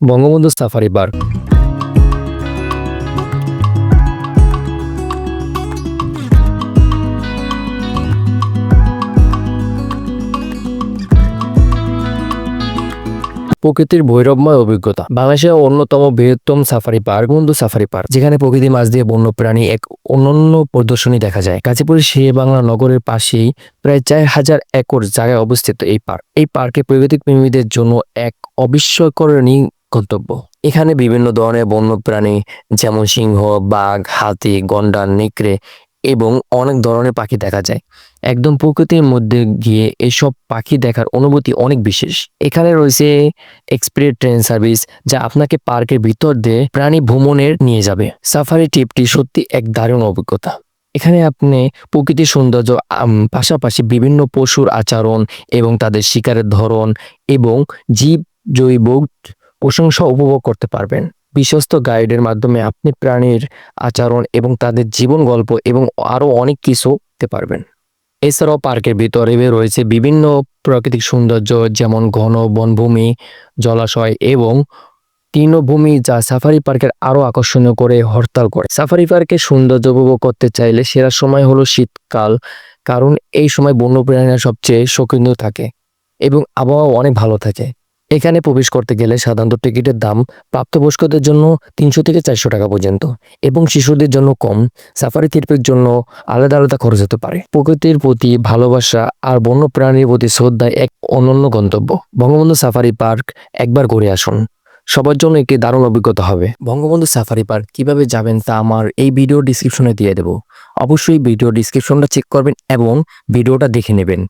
Bangabandhu safari park প্রকৃতির ভৈরবময় অভিজ্ঞতা। বাংলাদেশের অন্যতম বৃহত্তম সাফারি পার্ক বন্ধু সাফারি পার্ক যেখানে প্রকৃতির মাঝ দিয়ে বন্যপ্রাণী এক অনন্য প্রদর্শনী দেখা যায়। গাজীপুরের শেরে বাংলা নগরের পাশেই প্রায় চার হাজার একর জায়গায় অবস্থিত এই পার্ক। এই পার্কে প্রাকৃতিক প্রেমীদের জন্য এক অবিস্ময়করণীয় গন্তব্য। এখানে বিভিন্ন ধরনের বন্যপ্রাণী, যেমন সিংহ, বাঘ, হাতি গন্ডার নেকড়ে এবং অনেক ধরনের পাখি দেখা যায়। একদম প্রকৃতির মধ্যে গিয়ে এসব পাখি দেখার অনুভূতি অনেক বিশেষ। এখানে রয়েছে এক্সপ্রেস ট্রেন সার্ভিস, যা আপনাকে পার্কের ভিতর দিয়ে প্রাণী ভ্রমণের নিয়ে যাবে। সাফারি ট্রিপটি সত্যি এক দারুণ অভিজ্ঞতা। এখানে আপনি প্রকৃতির সৌন্দর্য পাশাপাশি বিভিন্ন পশুর আচরণ এবং তাদের শিকারের ধরন এবং জীব জৈব প্রশংসা উপভোগ করতে পারবেন। বিশ্বস্ত গাইডের মাধ্যমে আপনি প্রাণীর আচরণ এবং তাদের জীবন গল্প এবং আরও অনেক কিছু দেখতে পারবেন। এছাড়াও পার্কের ভিতরে রয়েছে বিভিন্ন প্রাকৃতিক সৌন্দর্য যেমন ঘন বনভূমি, জলাশয় এবং তৃণভূমি যা সাফারি পার্কের আরও আকর্ষণীয় করে হরতাল করে। সাফারি পার্কের সৌন্দর্য উপভোগ করতে চাইলে সেরা সময় হলো শীতকাল, কারণ এই সময় বন্যপ্রাণীরা সবচেয়ে সক্রিয় থাকে এবং আবহাওয়া অনেক ভালো থাকে। এখানে প্রবেশ করতে গেলে সাধারণত টিকিটের দাম প্রাপ্তবয়স্কদের জন্য তিনশো থেকে চারশো টাকা পর্যন্ত এবং শিশুদের জন্য কম। সাফারি ট্রিপের জন্য আলাদা আলাদা খরচ হতে পারে। প্রকৃতির প্রতি ভালোবাসা আর বন্যপ্রাণীর প্রতি শ্রদ্ধা এক অনন্য গন্তব্য। বঙ্গবন্ধু সাফারি পার্ক একবার ঘুরে আসুন। সবার জন্য একটি দারুণ অভিজ্ঞতা হবে। বঙ্গবন্ধু সাফারি পার্ক কীভাবে যাবেন তা আমার এই ভিডিও ডিসক্রিপশনে দিয়ে দেব। অবশ্যই ভিডিও ডিসক্রিপশনটা চেক করবেন এবং ভিডিওটা দেখে নেবেন।